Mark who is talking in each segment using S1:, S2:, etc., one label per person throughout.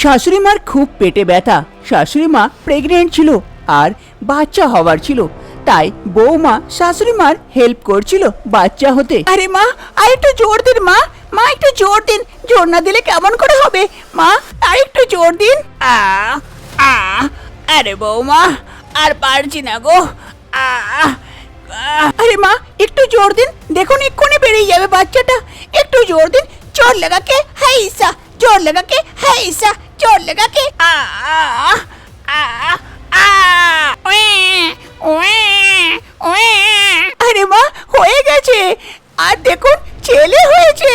S1: শাশুড়ি মার খুব পেটে ব্যথা। শাশুড়ি মা প্রেগনেন্ট ছিল আর বাচ্চা হওয়ার ছিল। তাই বৌমা শাশুড়ি মার হেল্প করছিল বাচ্চা হতে। আরে মা, আর একটু জোর দিন মা। মা, একটু জোর দিন। জোর না দিলে কেমন করে হবে? মা, আর একটু জোর দিন। আ আ, আরে বৌমা আর পারছি না গো। আরে মা, একটু জোর দিন। দেখুন, এক্ষুনি বেরিয়ে যাবে বাচ্চাটা। একটু জোর দিন। জোর লাগাকে হাইসা, জোর লাগাকে হাইসা। জোর লাগাকে। আ আ আ আ ওয়ে ওয়ে ওয়ে আরে মা, হয়ে গেছে। আর দেখুন, ছেলে হয়েছে।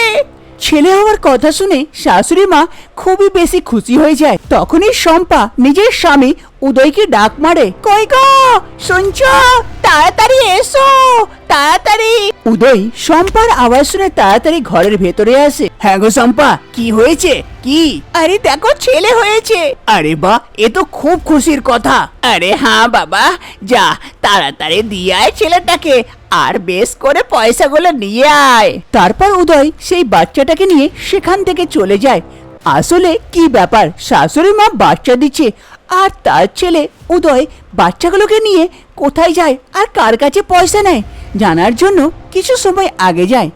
S1: ছেলে হওয়ার কথা শুনে শাশুড়ি মা খুবই বেশি খুশি হয়ে যায়। তখনই শম্পা নিজের স্বামী উদয়কে ডাক মারে। কই গো? শুনছ? তাড়াতাড়ি এসো। তাড়াতাড়ি। উদয় শম্পার আওয়াজ শুনে তাড়াতাড়ি ঘরের ভেতরে আসে। হ্যাঁ গো শম্পা, কি হয়েছে? কি? আরে দেখো, ছেলে হয়েছে। আরে বা এ তো খুব খুশির কথা। আরে হ্যাঁ বাবা, যা, তাড়াতাড়ি দিয়ে আয় ছেলেটাকে, আর বেশ করে পয়সাগুলো নিয়ে আয়। তারপর উদয় সেই বাচ্চাটাকে নিয়ে সেখান থেকে চলে যায়। আসলে কি ব্যাপার, শাশুড়ি মা বাচ্চা দিচ্ছে, আর তার ছেলে উদয় বাচ্চাগুলোকে নিয়ে কোথায় যায়, আর কার কাছে পয়সা নেয়? জানার জন্য কিছু সময় আগে যায়।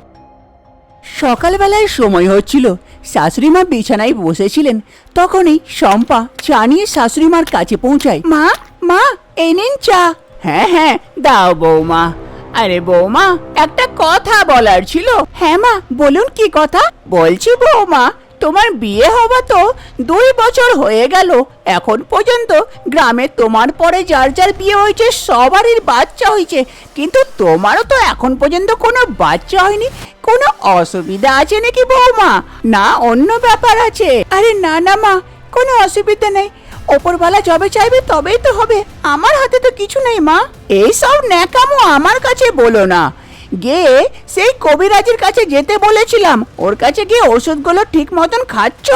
S1: সকালবেলায় সময় হচ্ছিল। শাশুড়ি মা বিছানায় বসেছিলেন। তখনই শম্পা চা নিয়ে শাশুড়ি মার কাছে পৌঁছায়। মা মা এই নিন চা। হ্যাঁ হ্যাঁ দাও বৌমা। আরে বৌমা একটা কথা বলার ছিল। হ্যাঁ মা বলুন কি কথা? বলছি বৌমা তোমার বিয়ে হওয়া তো দুই বছর হয়ে গেল। এখন পর্যন্ত গ্রামে তোমার পরে যার যার বিয়ে হয়েছে, সবারই বাচ্চা হয়েছে। কিন্তু তোমারও তো এখন পর্যন্ত কোনো বাচ্চা হয়নি। কোনো অসুবিধা আছে নাকি বৌমা? না, অন্য ব্যাপার আছে। আরে না না মা, কোনো অসুবিধা নেই। ওপরওয়ালা যবে চাইবে তবেই তো হবে। আমার হাতে তো কিছু নেই মা। এই সব ন্যাকামো আমার কাছে বলো না। গিয়ে সেই কবিরাজের কাছে যেতে বলেছিলাম। ওর কাছে গিয়ে ওষুধগুলো ঠিক মতন খাচ্ছ?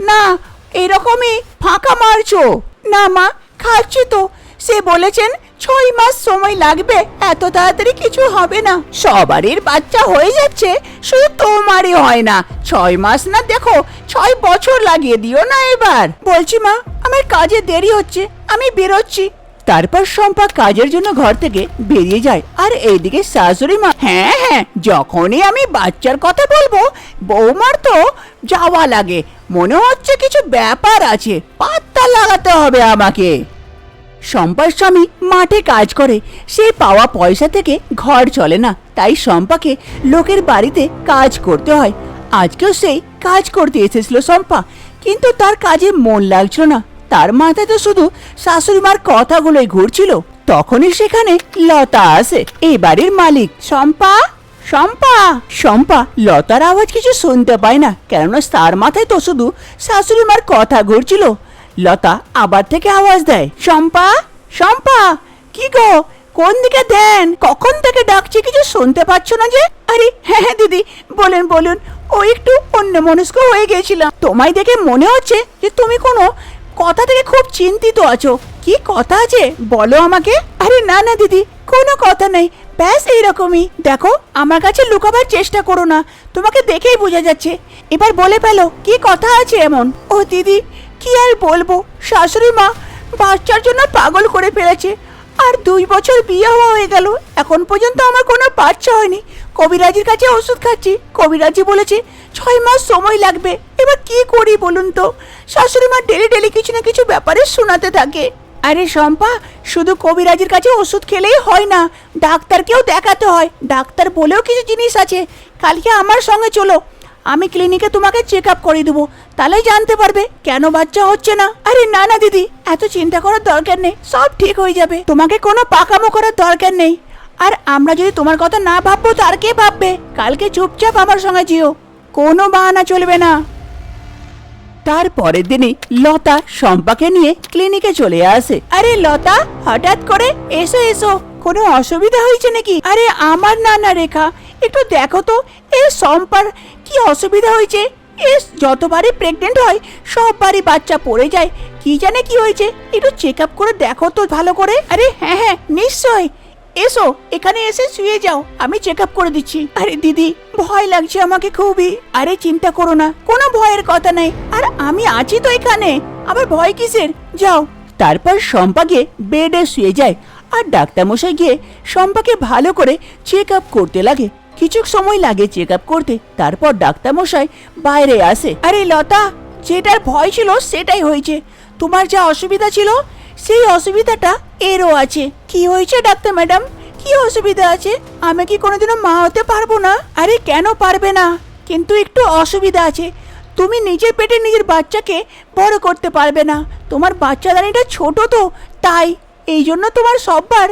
S1: না, এরকমই ফাঁকা মারছো। না মা, খাচ্ছি তো। সে বলেছেন, ছয় মাস সময় লাগবে, এত তাড়াতাড়ি কিছু হবে না। সবারই বাচ্চা হয়ে যাচ্ছে, শুধু তোমারই হয় না। ছয় মাস না, দেখো, ছয় বছর লাগিয়ে দিও না এবার। বলছি মা, আমার কাজে দেরি হচ্ছে, আমি বেরোচ্ছি। তারপর শম্পা কাজের জন্য ঘর থেকে বেরিয়ে যায়। আর এইদিকে শাশুড়ি মা হ্যাঁ হ্যাঁ যখনই আমি বাচ্চার কথা বলব, বৌমার তো যাওয়া লাগে। মনে হচ্ছে কিছু ব্যাপার আছে, পাত্তা লাগাতে হবে আমাকে। শম্পার স্বামী মাঠে কাজ করে সে পাওয়া পয়সা থেকে ঘর চলে না, তাই শম্পাকে লোকের বাড়িতে কাজ করতে হয়। আজকেও সেই কাজ করতে এসেছিল শম্পা, কিন্তু তার কাজে মন লাগছিল না। তার মাথায় তো শুধু শাশুড়ি মার কথাগুলোই ঘুরছিল। তখনই সেখানে লতা আসে। এই বাড়ির মালিক। শম্পা? শম্পা? শম্পা, লতার আওয়াজ কিছু শুনতে পায় না। কেননা তার মাথায় তো শুধু শাশুড়ি মার কথা ঘুরছিল। লতা আবার থেকে আওয়াজ দেয়। শম্পা? শম্পা, কি গো? কোন দিকে দেন কখন থেকে ডাকছি? কিছু শুনতে পাচ্ছ না যে? আরে হ্যাঁ হ্যাঁ দিদি, বলুন বলুন। ও একটু অন্য মনস্ক হয়ে গেছিলাম। তোমায় দেখে মনে হচ্ছে যে তুমি কোনো কথা থেকে খুব চিন্তিত আছো। কি কথা আছে? বলো আমাকে। আরে না না, দিদি, কোনো কথা নেই। ব্যাস এইরকমই। দেখো, আমার কাছে লুকাবার চেষ্টা করো না। তোমাকে দেখেই বোঝা যাচ্ছে। এবার বলে ফেলো, কি কথা আছে এমন? ও দিদি, কি আর বলব? শাশুড়ি মা বাচ্চার জন্য পাগল করে ফেলেছে। আর দুই বছর বিয়ে হওয়া হয়ে গেল। এখন পর্যন্ত আমার কোনো বাচ্চা হয়নি। কবিরাজির কাছে ওষুধ খাচ্ছি। কবিরাজি বলেছে, ছয় মাস সময় লাগবে। এবার কি করি বলুন তো? শাশুড়ি মা ডেলি ডেলি কিছু না কিছু ব্যাপারে শোনাতে থাকে। আরে শম্পা, শুধু কবিরাজির কাছে ওষুধ খেলেই হয় না। ডাক্তারকেও দেখাতে হয়। ডাক্তার বলেও কিছু জিনিস আছে। কালকে আমার সঙ্গে চলো। আমি ক্লিনিকে তোমাকে চেক আপ করে দেবো। তাহলেই জানতে পারবে কেন বাচ্চা হচ্ছে না। আরে না না দিদি, এত চিন্তা করার দরকার নেই, সব ঠিক হয়ে যাবে। তোমাকে কোনো পাকামো করার দরকার নেই। আর আমরা যদি তোমার কথা না ভাববো তার কে ভাববে? কালকে চুপচাপ আমার সঙ্গে যেও। কোনো বাহানা চলবে না। তার পরের লতা শম্পাকে নিয়ে ক্লিনিকে চলে আসে। আরে লতা, হঠাৎ করে এসো এসো। কোনো অসুবিধা হয়েছে নাকি? আরে আমার না না রেখা, একটু দেখো তো এ শম্পার কি অসুবিধা হয়েছে? এস, যতবারই প্রেগনেন্ট হয়, সববারই বাচ্চা পড়ে যায়। কি জানে কি হয়েছে? একটু চেক আপ করে দেখো তো ভালো করে। আরে হ্যাঁ হ্যাঁ নিশ্চয়। এসো, এখানে এসে শুয়ে যাও। আমি চেক আপ করে দিচ্ছি। আরে, দিদি, ভয় লাগছে আমাকে খুবই। আরে, চিন্তা করো না, কোনো ভয়ের কথা নাই। আর আমি আছি তো এখানে। আবার ভয় কিসের? যাও। তারপর শম্পাকে বেডে শুয়ে যায়। আর ডাক্তারমশাই গিয়ে শম্পাকে ভালো করে চেক আপ করতে লাগে। কিছু সময় লাগে চেক আপ করতে, তারপর ডাক্তারমশাই বাইরে আসে। আরে লতা, যেটার ভয় ছিল সেটাই হয়েছে। তোমার যা অসুবিধা ছিল, সেই অসুবিধাটা এরও আছে। কি হয়েছে ডাক্তার ম্যাডাম? কি অসুবিধা আছে? আমি কি কোনোদিনও মা হতে পারব না? আরে কেন পারবে না? কিন্তু একটু অসুবিধা আছে। তুমি নিজের পেটে নিজের বাচ্চাকে বড় করতে পারবে না। তোমার বাচ্চাদানিটা ছোট তো, তাই এই জন্য তোমার সববার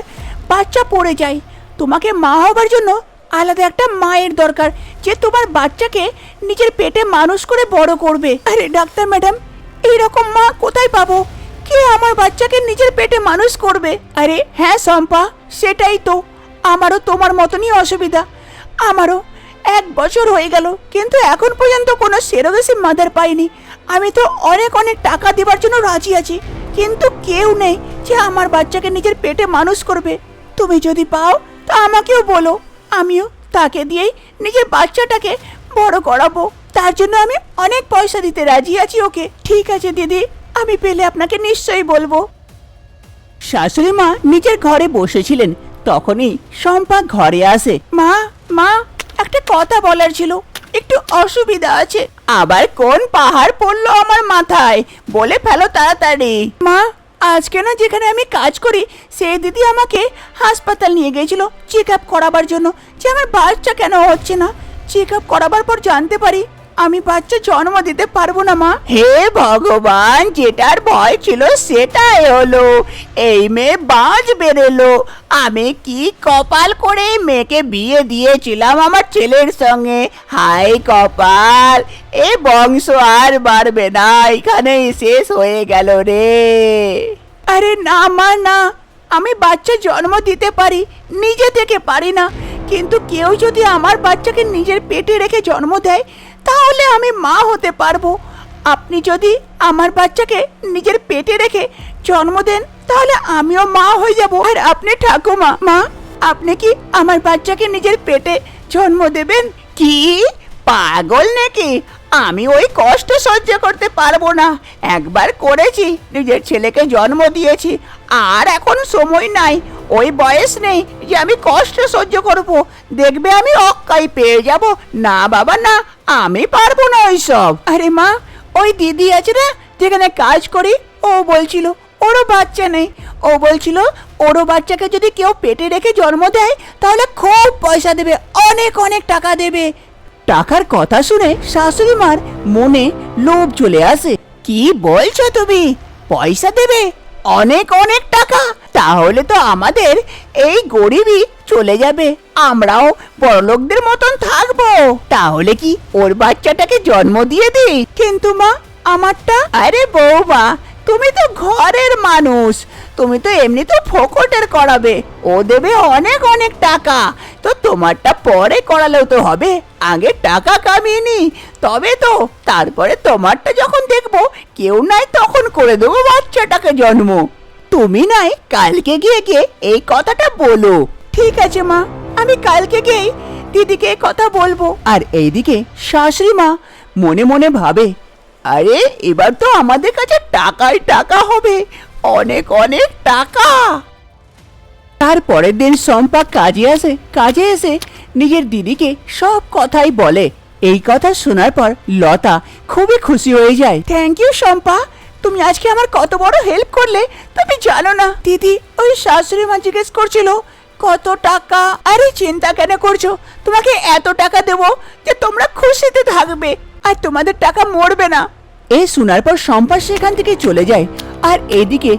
S1: বাচ্চা পড়ে যায়। তোমাকে মা হবার জন্য আলাদা একটা মায়ের দরকার যে তোমার বাচ্চাকে নিজের পেটে মানুষ করে বড় করবে। আরে ডাক্তার ম্যাডাম এইরকম মা কোথায় পাবো? কে আমার বাচ্চাকে নিজের পেটে মানুষ করবে? আরে হ্যাঁ শম্পা, সেটাই তো। আমারও তোমার মতনই অসুবিধা। আমারও এক বছর হয়ে গেল, কিন্তু এখন পর্যন্ত কোনো সেরোগেসি মাদার পাইনি। আমি তো অনেক অনেক টাকা দেবার জন্য রাজি আছি, কিন্তু কেউ নেই যে আমার বাচ্চাকে নিজের পেটে মানুষ করবে। তুমি যদি পাও, তা আমাকেও বলো। আমিও তাকে দিয়েই নিজের বাচ্চাটাকে বড় করাবো। তার জন্য আমি অনেক পয়সা দিতে রাজি আছি ওকে। ঠিক আছে, দিদি। আমি পেলে আপনাকে নিশ্চয়ই বলব। শাশুড়ি মা নিজের ঘরে বসেছিলেন। তখনই শম্পা ঘরে আসে। মা মা, একটা কথা বলার ছিল। একটু অসুবিধা আছে। আবার কোন পাহাড় পড়ল আমার মাথায়? বলে ফেলো তাড়াতাড়ি। মা আজকে না যেখানে আমি কাজ করি সেই দিদি আমাকে হাসপাতাল নিয়ে গিয়েছিল চেক আপ করাবার জন্য। যে আমার বাচ্চা কেন হচ্ছে না? চেক আপ করাবার পর জানতে পারি আমি বাচ্চা জন্ম দিতে পারব না, মা। হে ভগবান, যেটার ভয় ছিল সেটাই হলো। এই মেয়ে বাজ বেরেলো। আমি কি কপাল করে মেয়েকে বিয়ে দিয়েছিলাম আমার ছেলের সঙ্গে? হাই কপাল, এ বংশ আর বাড়বে না, এখানেই শেষ হয়ে গেল রে। আরে না, মা, না। আমি বাচ্চা জন্ম দিতে পারি, নিজে থেকে পারি না। কিন্তু কেউ যদি আমার বাচ্চাকে নিজের পেটে রেখে জন্ম দেয় তাহলে আমি মা হতে পারব। আপনি যদি আমার বাচ্চাকে নিজের পেটে রেখে জন্ম দেন, তাহলে আমিও মা হয়ে যাব। আর আপনি ঠাকুমা, মা, আপনি কি আমার বাচ্চাকে নিজের পেটে জন্ম দেবেন? কি? পাগল নাকি? আমি ওই কষ্ট সহ্য করতে পারব না। একবার করেছি, নিজের ছেলেকে জন্ম দিয়েছি। আর এখন সময় নাই। ওই বয়স নেই যে আমি কষ্ট সহ্য করব। দেখবে আমি অক্কাই পেয়ে যাব। না বাবা, না, আমি পারব না ওইসব। আরে মা, ওই দিদি আছে না, যেখানে কাজ করি, ও বলছিল, ওরও বাচ্চা নেই। ও বলছিল, ওরও বাচ্চাকে যদি কেউ পেটে রেখে জন্ম দেয়, তাহলে খুব পয়সা দেবে, অনেক অনেক টাকা দেবে। টাকার কথা শুনে শাশুড়ি মার মনে লোভ চলে আসে। কি বলছো তুমি? পয়সা দেবে? অনেক অনেক টাকা। তাহলে তো আমাদের এই গরিবই চলে যাবে। আমরাও বড়লোকদের মতন থাকব। তাহলে কি ওর বাচ্চাটাকে জন্ম দিয়ে দিই? কিন্তু মা, আমারটা? আরে বৌমা তুমি তো ঘরের মানুষ। তুমি তো এমনি তো ফোকটের করাবে। ও দেবে অনেক অনেক টাকা। তো তোমারটা পরে করালেও তো হবে। আগে টাকা কামিয়ে নি। তবে তো তারপরে তোমারটা যখন দেখব, কেউ নাই তখন করে দেবো বাচ্চাটাকে জন্ম। তুমি নাই, কালকে গিয়ে গিয়ে এই কথাটা বলো। ঠিক আছে মা, আমি কালকে গিয়ে দিদিকে কথা বলব। আর এইদিকে শাশুড়ি মা মনে মনে ভাবে আরে, এবার তো আমাদের কাছে টাকাই টাকা হবে। অনেক অনেক টাকা। তার পরের দিন শম্পা কাজে আসে, কাজে এসে নিজের দিদিকে সব কথাই বলে। এই কথা শোনার পর লতা খুবই খুশি হয়ে যায়। Thank you Shampa. তুমি আজকে আমার কত বড় হেল্প করলে, তুমি জানো না। দিদি ওই শাশুড়ি মা জিজ্ঞেস করছিল, কত টাকা? আরে, চিন্তা কেন করছ? তোমাকে এত টাকা দেবো যে তোমরা খুশিতে থাকবে। আর তোমাদের টাকা মরবে না। এই শোনার পর শম্পা সেখান থেকে চলে যায় আর এদিকে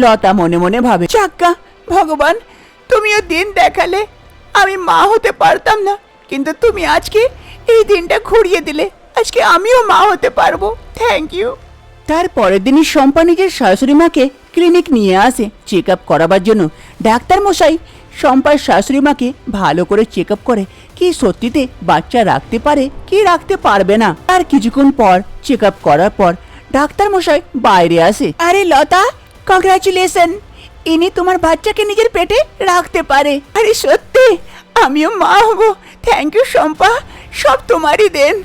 S1: লতা মনে মনে ভাবে, চাক্কা, ভগবান, তুমিও দিন দেখালে আমি মা হতে পারতাম না। কিন্তু তুমি আজকে এই দিনটা ঘুরিয়ে দিলে। আজকে আমিও মা হতে পারব। থ্যাংক ইউ তার পরের দিনই শম্পা নিজের শাশুড়ি মাকে ক্লিনিক নিয়ে আসে। চেক আপ করাবার জন্য ডাক্তার মশাই শম্পার শাশুড়ি মাকে ভালো করে চেক করে কি সত্যিতে বাচ্চা রাখতে পারে, কি রাখতে পারবে না। আর কিছুক্ষণ পর চেক করার পর ডাক্তার মশাই বাইরে আসে। আরে লতা কংগ্রাচুলেশন ইনি তোমার বাচ্চাকে নিজের পেটে রাখতে পারে। আরে সত্যি, আমিও মা হব। Thank you Shampa. সব তোমারই দেন।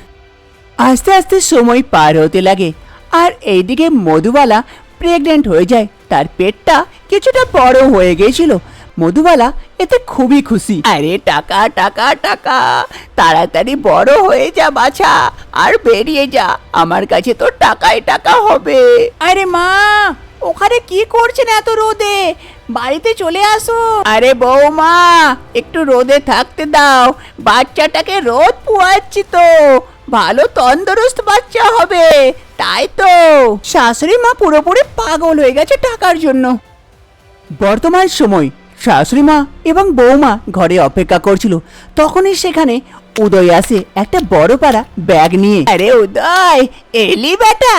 S1: আস্তে আস্তে সময় পার হতে লাগে। আর এইদিকে মধুবালা প্রেগনেন্ট হয়ে যায়। তার পেটটা কিছুটা বড় হয়ে গিয়েছিল। মধুবালা এতে খুবই খুশি। আরে টাকা টাকা টাকা তাড়াতাড়ি বড় হয়ে যা বাছা আর বেরিয়ে যা আমার কাছে তো টাকায় টাকা হবে। আরে মা ওখানে কি করছেন এত রোদে? বাড়িতে চলে আসো। আরে বৌমা একটু রোদে থাকতে দাও বাচ্চাটাকে রোদ পুয়াচ্ছি তো ভালো তন্দরুস্ত বাচ্চা হবে তাই তো। শাশুড়ি মা পুরোপুরি পাগল হয়ে গেছে টাকার জন্য। বর্তমান সময় শাশুড়ি মা এবং বৌমা ঘরে অপেক্ষা করছিল। তখনই সেখানে উদয় আসে একটা বড় পাড়া ব্যাগ নিয়ে। আরে উদয় এলি বেটা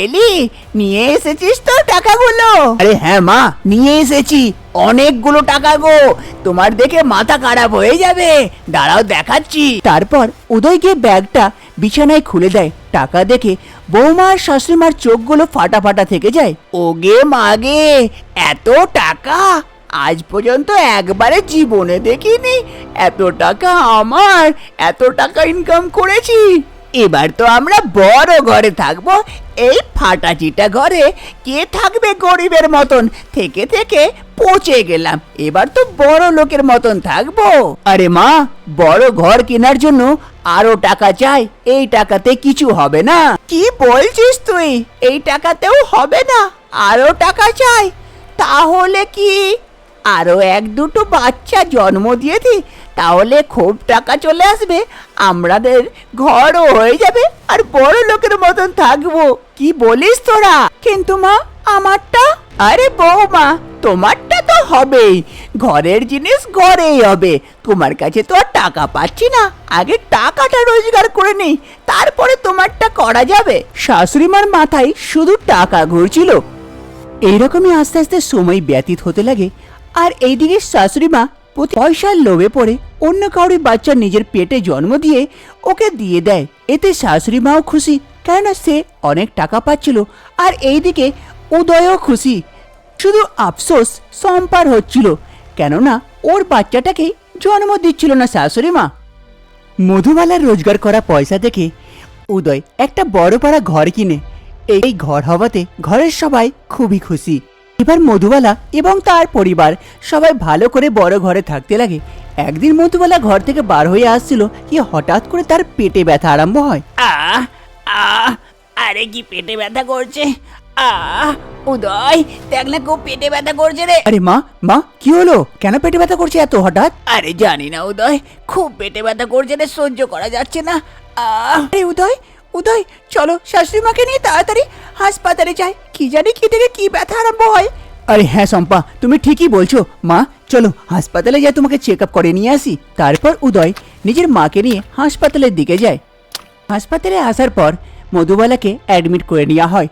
S1: এলি নিয়ে এসেছিস তো টাকাগুলো। আরে হ্যাঁ মা নিয়ে এসেছি অনেকগুলো টাকা গো। তোমার দেখে মাথা খারাপ হয়ে যাবে। দাঁড়াও দেখাচ্ছি। তারপর উদয় গিয়ে ব্যাগটা বিছানায় খুলে দেয়। টাকা দেখে বৌমা আর শাশুড়িমার চোখগুলো ফাটা ফাটা থেকে যায়। ওগে মাগে এত টাকা? আজ পর্যন্ত একবারে জীবনে দেখিনি। এত টাকা আমার, এত টাকা ইনকাম করেছি। এবার তো আমরা বড় ঘরে থাকব। এই ফাটাচিটা ঘরে কে থাকবে গরিবের মতন? থেকে থেকে পচে গেলাম। এবার তো বড় লোকের মতন থাকব। আরে মা, বড় ঘর কেনার জন্য আরও টাকা চাই। এই টাকাতে কিছু হবে না। কি বলছিস তুই? এই টাকাতেও হবে না। আরও টাকা চাই। তাহলে কি? আরও এক দুটো বাচ্চা জন্ম দিয়ে দি তাহলে খুব টাকা চলে আসবে। আমাদের ঘরও হয়ে যাবে আর বড় লোকের মতন থাকব। কি বলিস তোরা? কিন্তু মা, আমারটা? আরে বৌমা, তোমারটা তো হবেই। ঘরের জিনিস ঘরেই হবে। তোমার কাছে তো আর টাকা পাচ্ছি না। আগে টাকাটা রোজগার করে নেই, তারপরে তোমারটা করা যাবে। শাশুড়িমার মাথায় শুধু টাকা ঘুরছিল। এইরকমই আস্তে আস্তে সময় ব্যতীত হতে লাগে। আর এইদিকে শাশুড়ি মা প্রতি পয়সার লোভে পড়ে অন্য কাউরি বাচ্চা নিজের পেটে জন্ম দিয়ে ওকে দিয়ে দেয়। এতে শাশুড়ি মাও খুশি, কেননা সে অনেক টাকা পাচ্ছিল। আর এইদিকে উদয়ও খুশি। শুধু আফসোস সম্পার হচ্ছিল, কেননা ওর বাচ্চাটাকে জন্ম দিচ্ছিল না শাশুড়ি মা। মধুবালার রোজগার করা পয়সা দেখে উদয় একটা বড় পাড়া ঘর কিনে, এই ঘর হওয়াতে ঘরের সবাই খুবই খুশি। এবার মধুবালা এবং তার পরিবার সবাই ভালো করে বড় ঘরে থাকতে লাগে। একদিন মধুবালা ঘর থেকে বার হয়ে আসছিল কি হঠাৎ করে তার পেটে ব্যথা আরম্ভ হয়। আহ আহ আরে কি পেটে ব্যথা করছে? আহ উদয় দেখ না খুব পেটে ব্যথা করছে রে। আরে মা মা কি হলো? কেন পেটে ব্যথা করছে এত হঠাৎ? আরে জানি না উদয় খুব পেটে ব্যথা করছে রে সহ্য করা যাচ্ছে না। আহ আরে উদয় উদয়, চলো শাশুড়ি মাকে নিয়ে তাড়াতাড়ি হাসপাতালে যাই। কি জানি কি থেকে কি ব্যথা আরম্ভ হয়। আরে হ্যাঁ শম্পা, তুমি ঠিকই বলছো। মা, চলো হাসপাতালে যাই, তোমাকে চেক আপ করে নিয়ে আসি। তারপর উদয় নিজের মাকে নিয়ে হাসপাতালের দিকে যায়। হাসপাতালে আসার পর মধুবালাকে অ্যাডমিট করে নেওয়া হয়।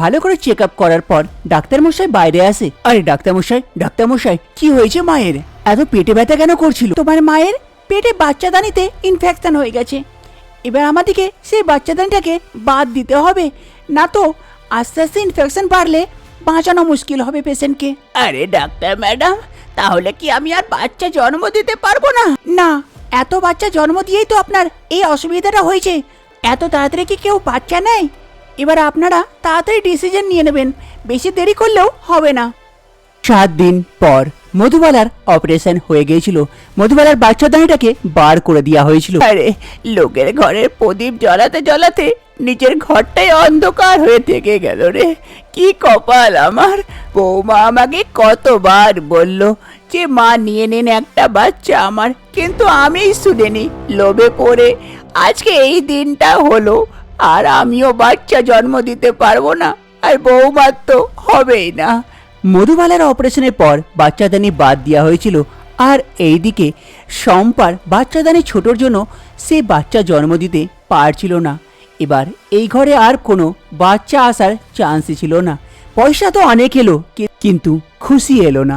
S1: ভালো করে চেক আপ করার পর ডাক্তারমশাই বাইরে আসে। আরে ডাক্তারমশাই ডাক্তারমশাই, কি হয়েছে মায়ের? এত পেটে ব্যথা কেন করছিল? তোমার মায়ের পেটে বাচ্চাদানিতে ইনফেকশন হয়ে গেছে। এবার আমাদেরকে সেই বাচ্চাদানিটাকে বাদ দিতে হবে। না তো আস্তে আস্তে ইনফেকশন বাড়লে বাঁচানো মুশকিল হবে পেশেন্টকে আরে ডাক্তার ম্যাডাম তাহলে কি আমি আর বাচ্চা জন্ম দিতে পারব না? না এত বাচ্চা জন্ম দিয়েই তো আপনার এই অসুবিধাটা হয়েছে। এত তাড়াতাড়ি কি কেউ বাচ্চা নেয়? এবার আপনারা তাড়াতাড়ি ডিসিশন নিয়ে নেবেন। বেশি দেরি করলেও হবে না। সাত দিন পর। মধুবালার অপারেশন হয়ে গিয়েছিল। মধুবালার বাচ্চাদানিটাকে বার করে দেওয়া হয়েছিল। আরে, লোকের ঘরের প্রদীপ জ্বালাতে জ্বালাতে নিজের ঘরটাই অন্ধকার হয়ে থেকে গেল রে। কি কপাল আমার। বৌমা আমাকে কতবার বলল যে, মা, নিয়ে নিন একটা বাচ্চা আমার। কিন্তু আমিই শুনিনি, লোভে পড়ে। আজকে এই দিনটা হলো, আর আমিও বাচ্চা জন্ম দিতে পারব না, আর বৌমার তো হবেই না। মধুবালার অপারেশনের পর বাচ্চাদানি বাদ দেওয়া হয়েছিল। আর এইদিকে সম্পার বাচ্চাদানি ছোটর জন্য সে বাচ্চা জন্ম দিতে পারছিল না। এবার এই ঘরে আর কোনো বাচ্চা আসার চান্সই ছিল না। পয়সা তো অনেক এলো, কিন্তু খুশি এলো না।